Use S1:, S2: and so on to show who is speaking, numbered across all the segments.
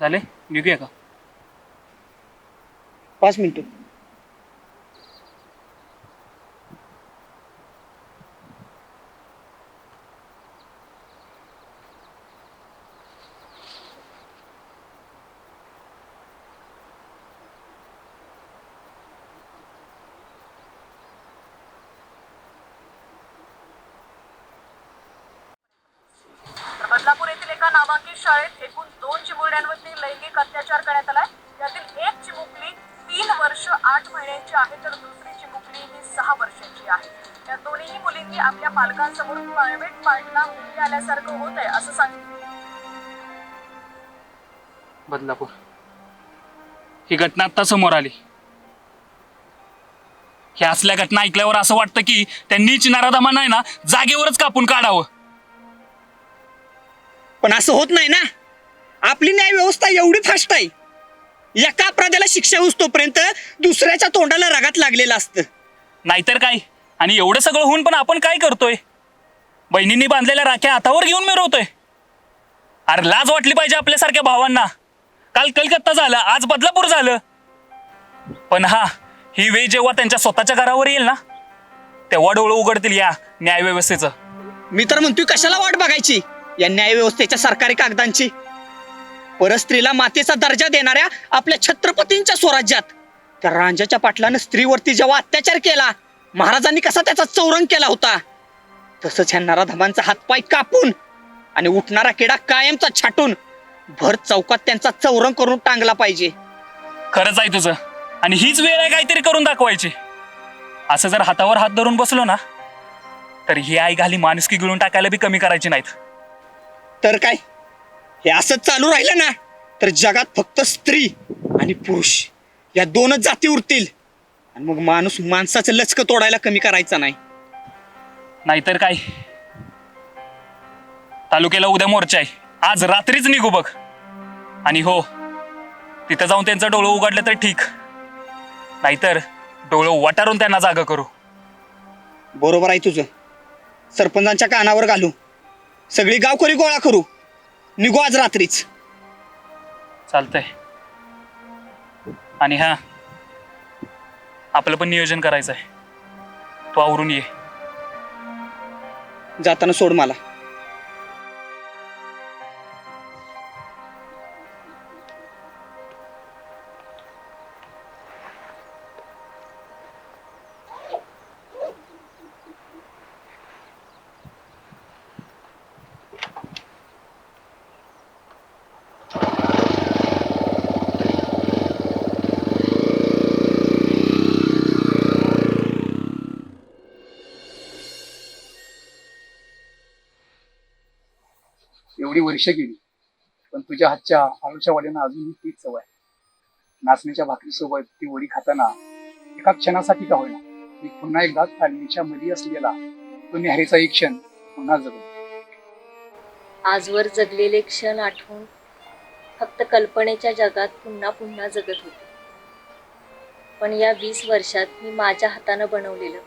S1: झाले निघूया का?
S2: पाच मिनिटं.
S3: तर बदलापूर येथील एका नामांकित शाळेत एकूण दोन चिमुरड्यांवरती लैंगिक अत्याचार करण्यात आलाय. यातील एक चिमुकली तीन वर्ष आठ महिन्यांची आहे तर दुसरी चिमुकली ही सहा वर्षांची आहे. या दोन्ही मुलींनी आपल्या पालकांसमोर प्रायव्हेट पार्टला मुली आल्यासारखं होत आहे असं सांगितलं.
S1: बदलापूर. ही घटना आत्ता समोर आली. ह्या असल्या घटना ऐकल्यावर असं वाटतं की त्यांनी चिनारा दमाना आहे ना जागेवरच कापून काढावं.
S2: पण असं होत नाही ना. आपली न्याय व्यवस्था एवढी फास्ट आहे. एका अपराधाला शिक्षा होतोपर्यंत दुसऱ्याच्या तोंडाला रगात लागलेलं असतं.
S1: नाहीतर काय? आणि एवढं सगळं होऊन पण आपण काय करतोय? बहिणींनी बांधलेल्या राख्या हातावर घेऊन मिरवतोय. अरे लाज वाटली पाहिजे आपल्यासारख्या भावांना. काल कलकत्ता झालं आज बदलापूर झालं. पण हा ही वेळ जेव्हा त्यांच्या स्वतःच्या घरावर येईल ना तेव्हा डोळं उघडतील या न्यायव्यवस्थेचं.
S2: मी तर म्हणतोय कशाला वाट बघायची? या न्याय व्यवस्थेच्या सरकारी कागदांची. परस्त्रीला मातेचा दर्जा देणाऱ्या आपल्या छत्रपतींच्या स्वराज्यात. त्या रांजाच्या पाटलानं स्त्रीवरती जेव्हा अत्याचार केला महाराजांनी कसा त्याचा चौरंग केला होता? तसंच ह्या नराधमांचा हातपाय कापून आणि उठणारा किडा कायमचा छाटून भर चौकात त्यांचा चौरंग करून टांगला पाहिजे.
S1: खरंच आहे तुझं. आणि हीच वेळ आहे काहीतरी करून दाखवायची. असं जर हातावर हात धरून बसलो ना तर ही आई घाली माणुसकी गिळून टाकायला बी कमी करायची नाहीत.
S2: तर काय? हे असंच चालू राहिलं ना तर जगात फक्त स्त्री आणि पुरुष या दोनच जाती उरतील. आणि मग माणूस माणसाचं लचक तोडायला कमी करायचा नाही.
S1: नाहीतर काय? तालुक्याला उद्या मोर्चा आहे. आज रात्रीच निघू बघ. आणि हो तिथं जाऊन त्यांचं डोळं उघडलं तर ठीक. नाहीतर डोळं वटारून त्यांना जागा करू.
S2: बरोबर आहे तुझं. सरपंचांच्या कानावर घालू. सगळी गावकरी गोळा करू. निघू आज रात्रीच.
S1: चालतंय. आणि हा आपलं पण नियोजन करायचं आहे तू आवरून ये.
S2: जाताना सोड मला.
S4: एवढी वर्ष गेली. पण तुझ्या हातच्या आळूच्या वड्यांना अजूनही तीच चव आहे. नाचणीच्या भाकरीसोबत ती वडी खाताना एका क्षणासाठी का होईना मी पुन्हा एकदा तालमीच्या मधी असलेला तो न्याहारीचा एक क्षण पुन्हा जगलो.
S5: आजवर जगलेले क्षण आठवून फक्त कल्पनेच्या जगात पुन्हा पुन्हा जगत होते. पण या वीस वर्षात मी माझ्या हातानं बनवलेलं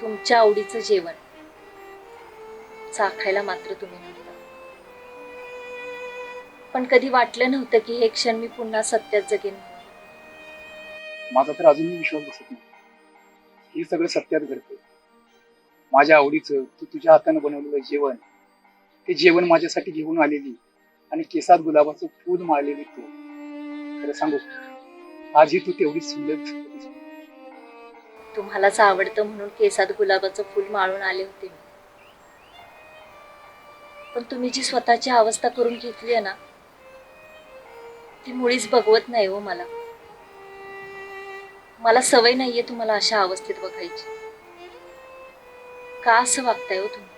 S5: तुमच्या आवडीचं जेवण चाखायला मात्र तुम्ही पण कधी वाटलं नव्हतं की हे क्षण मी पुन्हा सत्यात जगेन.
S4: माझा तर अजूनही विश्वास बसत नाही. हे सगळं सत्यात घडतं माझ्या आवडीचं तू तुझ्या हातानं बनवलेलं जेवण ते जेवण माझ्यासाठी घेऊन आलेली आणि केसात गुलाबाचं फूल मारलेली तू. खरं सांगू आजही तू तेवढीच सुंदर.
S5: तुम्हालाच आवडतं म्हणून केसात गुलाबाचं फुल माळून आले होते पण तुम्ही जी स्वतःची अवस्था करून घेतली आहे ना ती मुळीच बघवत नाही हो मला. मला सवय नाहीये तुम्हाला अशा अवस्थेत बघायची. का असं वागताय हो तुम्ही?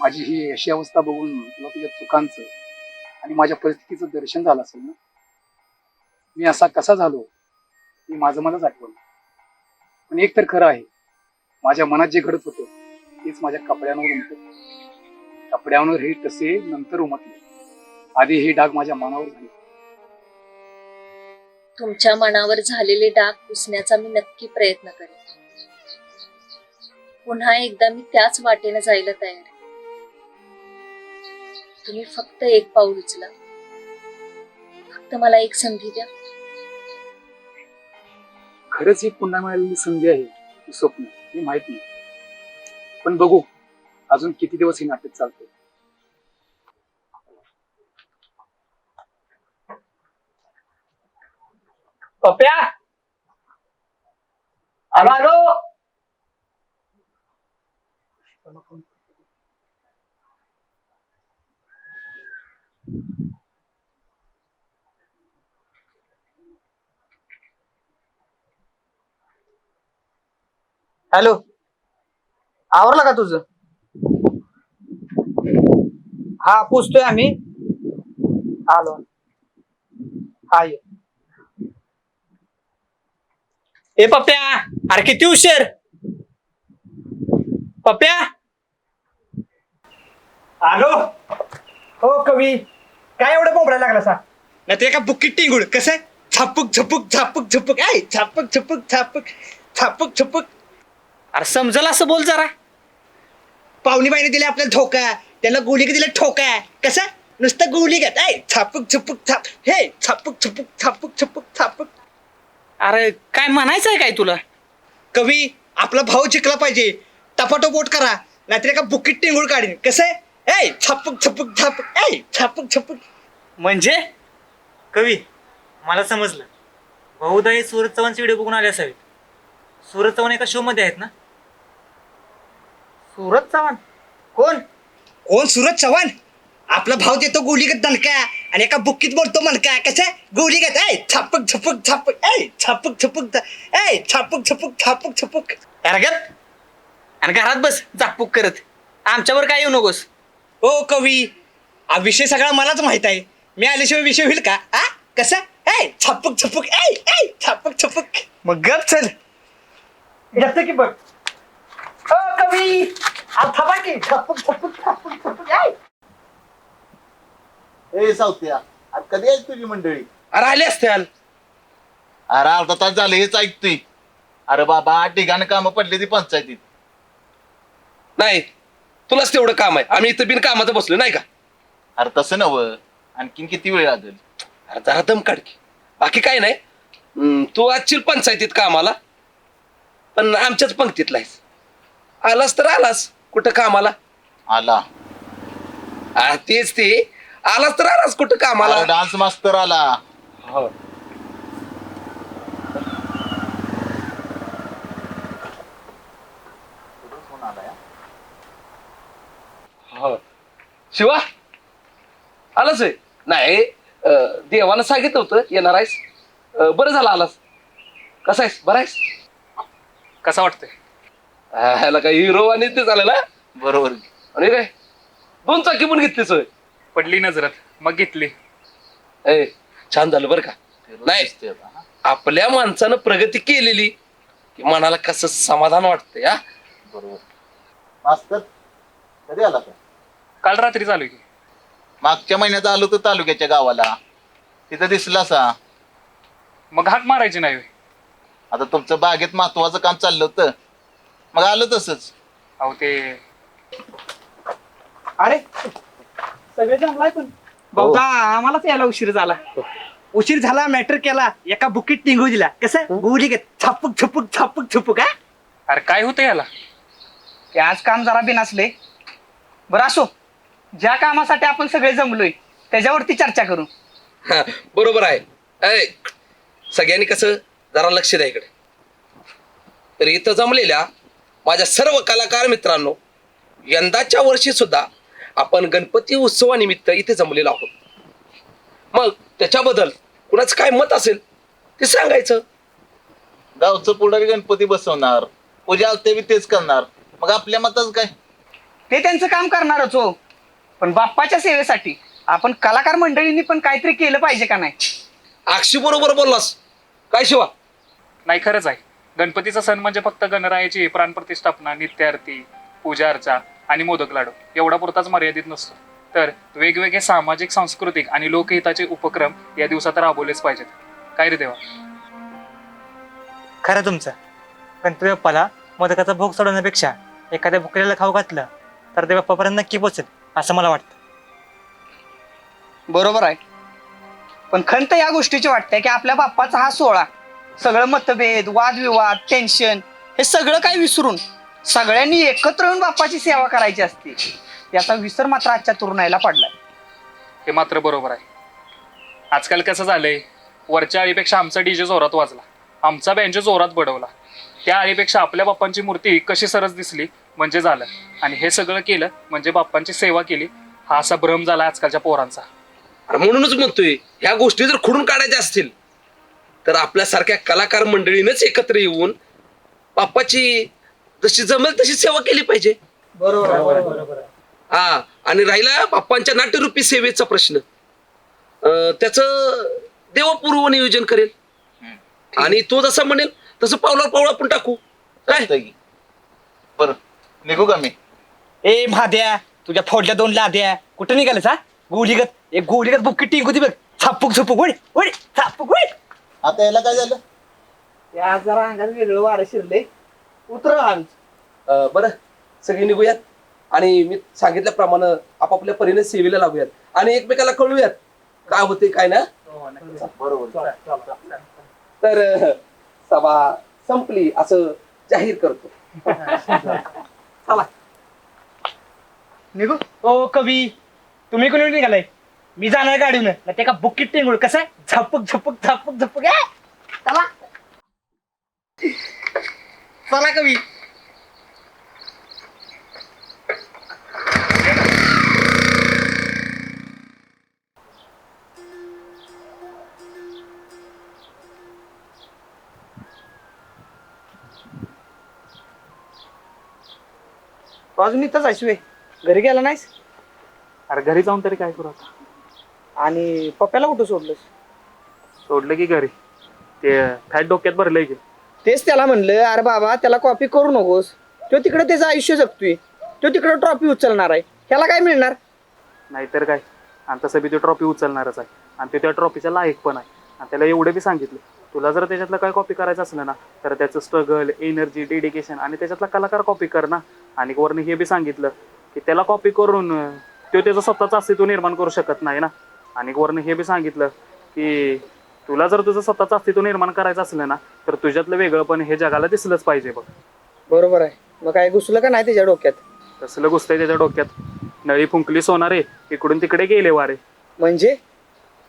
S4: माझी ही अशी अवस्था बघून तुला तुझ्या चुकांचं आणि माझ्या परिस्थितीचं दर्शन झालं असेल ना? मी असा कसा झालो हे माझं मलाच आठवलं. पण एक तर खरं आहे माझ्या मनात जे घडत होतं तेच माझ्या कपड्यांवर उमटत कपड्यांवर हे तसे नंतर उमटले. आधी हे डाग माझ्या मनावर झाले.
S5: तुमच्या मनावर झालेले डाग पुसण्याचा मी नक्की प्रयत्न करेन. पुन्हा एकदा मी त्याच वाटेनं जायला तयार आहे. तुम्ही फक्त एक पाऊल उचला. फक्त मला एक संधी द्या.
S4: खरंच ही पुन्हा मिळालेली संधी आहे ही स्वप्न हे माहीत. नाही पण बघू अजून किती दिवस ही नाटक चालते
S2: पप्या आलो आलो हॅलो. आवरला का तुझं? हा पुसतोय आम्ही. आलो. हा ये. ए पप्प्या अरे किती उशीर? पप्प्या?
S6: आलो? हो कवी. काय एवढं बोंबडायला लागला सा
S2: नाही ते का बुकीट टिंगूड कसं? छापूक छपूक छापूक छपूक ऐ छापूक छपूक छापूक छापूक छपूक अरे समजल असं बोल जरा. पाहुणी बाईने दिले आपल्याला धोका. त्याला गोळी दिला ठोका. कसं? नुसतं गोळी घेत. ऐ छापूक छपूक छाप हे छापूक छपूक छापूक छपूक छापूक अरे काय म्हणायचंय काय तुला? कवी आपला भाऊ जिंकला पाहिजे. टपाटो बोट करा नाहीतर एका बुकीट टिंगूड काढीन. कसं? ऐ छापूक छपूक छापूक ऐ छापूक छपूक.
S6: म्हणजे? कवी मला समजलं. बहुधा हे सूरज चव्हाणचे व्हिडिओ बघून आले असावेत. सूरज चव्हाण एका शो मध्ये आहेत ना? सूरज चव्हाण? कोण?
S2: कोण सूरज चव्हाण? आपला भाव देतो गोलीगत दणका आणि एका बुक्कीत बोलतो मनका कसं? गोलीगत ऐ छापक छपक छापक ऐ छापक छपक ऐ छापक छपक छापक छपक. अरगत आणि घरात बस झापूक करत. आमच्यावर काय येऊ नकोस. ओ कवी. हा विषय सगळा मलाच माहीत आहे. मी आल्याशिवाय विषय होईल का? आ कसं? ऐ छापक छपक ऐ ऐ छापक छपक. मग गप चल.
S6: येतं की बघ. अ, कवी. आ, थांबा की. छपूक छपूक छपूक छपूक ऐ.
S7: ए सावत्या. आज कधी आहे तुझी मंडळी?
S2: अरे आले असत्याल
S7: अरे अर्धा तास झाले हेच ऐकतोय. अरे बाबा आठ ठिकाणी कामं पडली ती पंचायतीत.
S8: नाही तुलाच तेवढं काम आहे. आम्ही इथं बिन कामाचं बसलो नाही का?
S7: अरे तसं नवं आणखीन किती वेळ लागेल?
S8: अरे जरा दम काढ की. बाकी काय नाही. हम्म, तू आजची पंचायतीत कामाला पण आमच्याच पंक्तीतला आहेस. आलास तर आलास कुठं कामाला?
S7: आला.
S8: आ, तेच ते. आलास तर आलास कुठं कामाला?
S7: डान्स मास्तर आला.
S8: हो. हो. शिवा आलास आहे नाही अं, देवानं सांगितलं होतं येणार आहेस. अं, बरं झालं आलास. कसा आहेस? बरा आहेस?
S1: कसा वाटतंय?
S8: ह्याला काय हिरो आणि ते झालं ना?
S7: बरोबर.
S8: आणि काय? दोन चाकी पण घेतलीच होय.
S1: पडली नजरात. मग घेतली.
S8: ए छान झालं बरं का? नाही. आपल्या माणसानं प्रगती केलेली की मनाला कसं समाधान वाटतंय हा?
S7: बरोबर. मास्तर कधी आला का
S1: काल रात्री चालू की.
S7: मागच्या महिन्यात आलो तर तालुक्याच्या गावाला. तिथं दिसला सा
S1: मग हाक मारायची नाही होय.
S7: आता तुमचं बागेत महत्वाचं काम चाललं होतं. मग आलं तसंच.
S1: अहो ते
S2: अरे सगळे पण. बहुधा आम्हालाच यायला उशीर झाला. उशीर झाला मॅटर केला एका बुकीट टिंगू दिला कसं गोली घेत छापूक छपूक छापूक छपूक हा?
S1: अरे काय होतं याला?
S2: ते आज काम जरा बिनासले बरं असो. ज्या कामासाठी आपण सगळे जमलोय त्याच्यावरती चर्चा करू.
S8: हा, बरोबर आहे. सगळ्यांनी कसं? जरा लक्ष द्या इकडे. तर इथं जमलेल्या माझ्या सर्व कलाकार मित्रांनो यंदाच्या वर्षी सुद्धा आपण गणपती उत्सवानिमित्त इथे जमलेलो आहोत. मग त्याच्याबद्दल कुणाचं काय मत असेल ते सांगायचं.
S7: गावचं पुढारी गणपती बसवणार पूजा ते बी तेच करणार. मग आपल्या मताच काय?
S2: ते त्यांचं काम करणारच हो. पण बाप्पाच्या सेवेसाठी आपण कलाकार मंडळींनी पण काहीतरी केलं पाहिजे का नाही?
S8: अक्षी बरोबर बोललास. काय शिवा?
S1: नाही खरंच आहे. गणपतीचा सण म्हणजे फक्त गणरायाची प्राणप्रतिष्ठापना नित्यारती पूजा अर्चा आणि मोदक लाडू. एवढा पुरताच मर्यादित नसतो. तर वेगवेगळे सामाजिक सांस्कृतिक आणि लोकहिताचे उपक्रम या दिवसात राबवलेच पाहिजेत. काय रे देवा?
S6: खरं तुमचं. गणपती बाप्पाला मोदकाचा भोग सोडवण्यापेक्षा एखाद्या भुकलेला खाऊ घातलं तर ते बाप्पापर्यंत नक्की पोचेल असं मला वाटतं.
S2: बरोबर आहे. पण खंत या गोष्टीची वाटते की आपल्या बाप्पाचा हा सोहळा सगळं मतभेद वादविवाद टेन्शन हे सगळं काही विसरून सगळ्यांनी एकत्र येऊन बाप्पाची सेवा करायची असते. याचा विसर मात्र आजच्या तरुणाईला पडलाय.
S1: हे मात्र बरोबर आहे. आजकाल कसं झालंय वरच्या आळीपेक्षा आमचा डीजे जोरात वाजला. आमचा बँजो जोरात बडवला. त्या आळीपेक्षा आपल्या बाप्पांची मूर्ती कशी सरस दिसली म्हणजे झालं. आणि हे सगळं केलं म्हणजे बाप्पांची सेवा केली हा असा भ्रम झाला आजकालच्या पोरांचा.
S8: अरे म्हणूनच म्हणतोय ह्या गोष्टी जर खोडून काढायच्या असतील तर आपल्यासारख्या कलाकार मंडळीनंच एकत्र येऊन बाप्पाची जशी जमेल तशी सेवा केली पाहिजे. हा आणि राहिला बाप्पांच्या नाट्यरूपी सेवेचा प्रश्न. अं, त्याचं देवपूर्व नियोजन करेल. आणि तो जसा म्हणेल तसं पावला पावला आपण टाकू. काय.
S7: बरं निघू का मी?
S2: ए महाद्या तुझ्या फोडल्या दोन लाद्या. कुठं निघालेस हा? गोलीगत एक गोलीगत बुक्की टिंक होती बघ. छापूक छपूक. वळ वळ छापूक वळ
S7: आता याला काय झालं?
S2: या जरा अंगात वेगळं वारं शिरले उतर
S8: अं, बरं सगळे निघूयात. आणि मी सांगितल्याप्रमाणे आपापल्या परीने सेवेला लागूयात. आणि एकमेकाला कळूयात काय होते काय ना?
S7: बरोबर.
S8: तर अं, सभा संपली असं जाहीर करतो. चला.
S2: निघू?
S9: ओ कवी तुम्ही कोणी निघालाय? मी जाणार गाडीनं ना ते का बुकीट टेंगुळ कसं? आहे? झपक झपक झपक झपक ए! चला.
S2: चला कवी. तू अजून इथंच आहेस वे घरी गेला नाहीस?
S1: अरे घरी जाऊन तरी काय करू आता?
S2: आणि पप्प्याला कुठं सोडलंस?
S1: सोडलं की घरी. ते फॅट डोक्यात भरलंय की.
S2: तेच त्याला म्हणलं अरे बाबा त्याला कॉपी करू नकोस. तो तिकडे त्याचं आयुष्य जगतोय. तो तिकडे ट्रॉफी उचलणार आहे. ह्याला काय मिळणार?
S1: नाहीतर काय? आणि तसं बी तो ट्रॉफी उचलणारच आहे. आणि ते त्या ट्रॉफीच्या लायक पण आहे. आणि त्याला एवढे बी सांगितलं. तुला जर त्याच्यातलं काय कॉपी करायचं असलं ना तर त्याचं स्ट्रगल एनर्जी डेडिकेशन आणि त्याच्यातला कलाकार कॉपी कर ना. आणि वरनं हे बी सांगितलं की त्याला कॉपी करून तो त्याचं स्वतःचं अस्तित्व निर्माण करू शकत नाही ना. आणि वरनं हे बी सांगितलं की तुला जर तुझं स्वतःचं अस्तित्व निर्माण करायचं असलं ना तर तुझ्यातलं वेगळं पण हे जगाला दिसलंच पाहिजे बघ.
S2: बरोबर आहे. मग काय घुसलं का नाही त्याच्या डोक्यात?
S1: तसलं घुसतंय त्याच्या डोक्यात. नळी फुंकली सोनारे इकडून तिकडे गेले वारे.
S2: म्हणजे?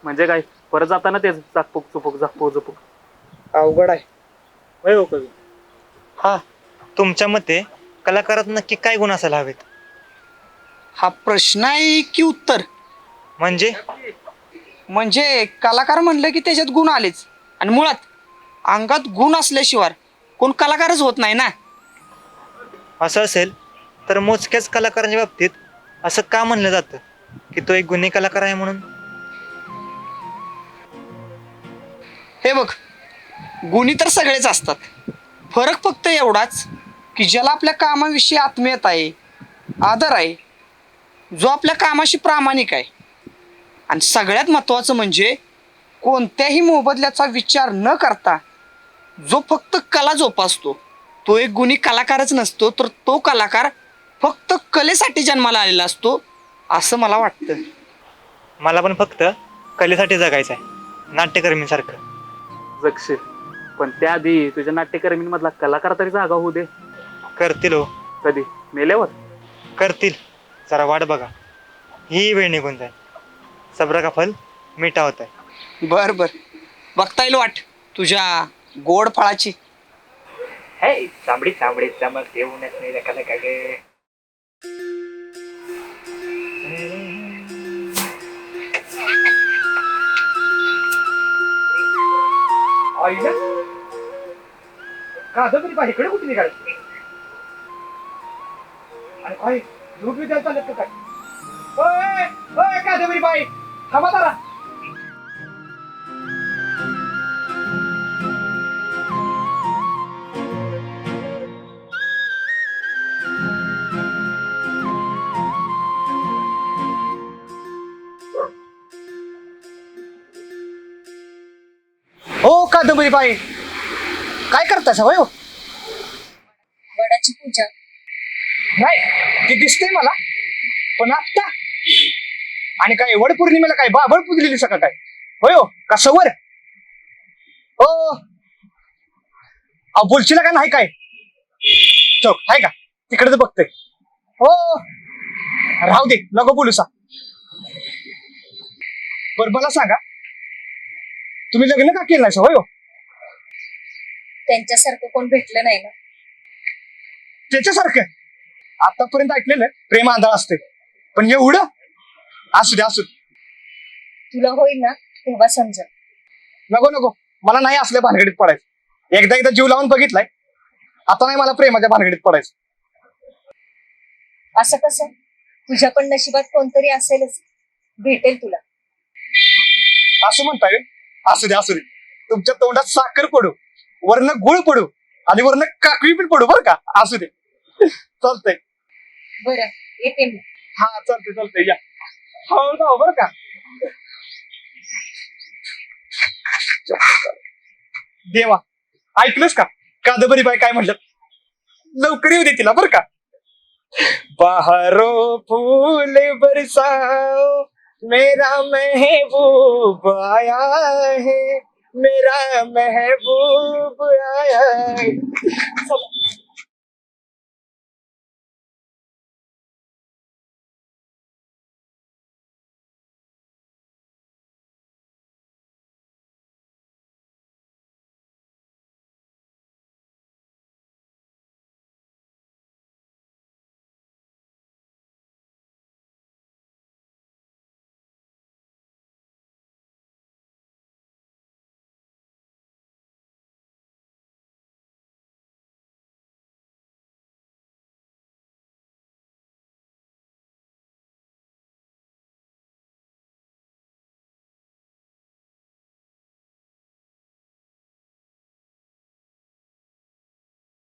S1: म्हणजे काय? परत जाताना तेच झाकपूक चुपूक झाकपूक झुपूक
S2: अवघड आहे.
S9: होय हो कवी.
S6: हा तुमच्या मते कलाकारात नक्की काय गुण असायला हवेत?
S2: हा प्रश्न आहे की उत्तर?
S6: म्हणजे?
S2: म्हणजे कलाकार म्हणलं की त्याच्यात गुण आलेच. आणि मुळात अंगात गुण असल्याशिवाय कोण कलाकारच होत नाही ना.
S6: असं असेल तर मोजक्याच कलाकारांच्या बाबतीत असं का म्हणलं जातं? की तो एक गुन्हे कलाकार आहे म्हणून?
S2: हे बघ गुणी तर सगळेच असतात. फरक फक्त एवढाच की ज्याला आपल्या कामाविषयी आत्मीयता आहे आदर आहे जो आपल्या कामाशी प्रामाणिक आहे. आणि सगळ्यात महत्त्वाचं म्हणजे कोणत्याही मोबदल्याचा विचार न करता जो फक्त कला जोपासतो तो एक गुणी कलाकारच नसतो तर तो कलाकार फक्त कलेसाठी जन्माला आलेला असतो असं मला वाटतं.
S6: मला पण फक्त कलेसाठी जगायचं आहे नाट्यकर्मीसारखं.
S1: जगशील. पण त्याआधी तुझ्या नाट्यकर्मींमधला कलाकार तरी जागा होऊ दे.
S6: करतील हो.
S1: कधी? मेल्यावर?
S6: करतील. जरा वाट बघा. ही वेळ निघून जाईल. सब्र का फल मिठा होत आहे
S2: बर बर. बघता येईल वाट तुझ्या गोड फळाची.
S9: हे चांबडी चांबडी चमक येऊनच नाही रेखाला का गे? आईला कादंबरी पाहिजे इकडे कुठे निघाल? आणि काय झोप द्यायला चालत का काय? ओय ओय कादंबरी बाई. थांबा जरा. हो कादंबरी बाई. काय करतास होय हो?
S5: वडाची पूजा.
S9: नाही ते दिसतंय मला पण आत्ता आणि काय वड पौर्णिमेला काय बाबळ पुजलेली सका काय? होय हो का सवर? हो अहो बोलशील का नाही काय? चौक आहे का? तिकडेच बघतोय. हो राहू दे नको बोलू सा. बर मला सांगा. तुम्ही लग्न का केलं नाही होय हो.
S5: त्यांच्यासारखं कोण भेटलं नाही ना?
S9: त्याच्यासारखं? आतापर्यंत ऐकलेलं प्रेम आंधळ असते पण एवढं असू दे असू दे.
S5: तुला होईल ना तेव्हा समजत
S9: नको नको. मला नाही असल्या भानगडीत पडायचं. एकदा एकदा जीव लावून बघितलाय. आता नाही मला प्रेमाच्या भानगडीत पडायचं.
S5: असं कसं? तुझ्या पण नशिबात कोणतरी असेलच. भेटेल तुला.
S9: असं म्हणताय व्हय? असू दे असू दे. तुमच्या तोंडात साखर पडू. वरनं गुळ पडू. आणि वरनं काकवी पण पडू बरं का? असू दे. चालतंय.
S5: बरं येते मी.
S9: हा चालतंय चालतंय. या. हो जाऊ बरं का. देवा ऐकलंस का? कादंबरी बाय काय म्हणलं? लवकर येऊ दे तिला बरं का. बहारो फूल बरसाओ मेरा महबूब आया है मेरा महबूब आया है.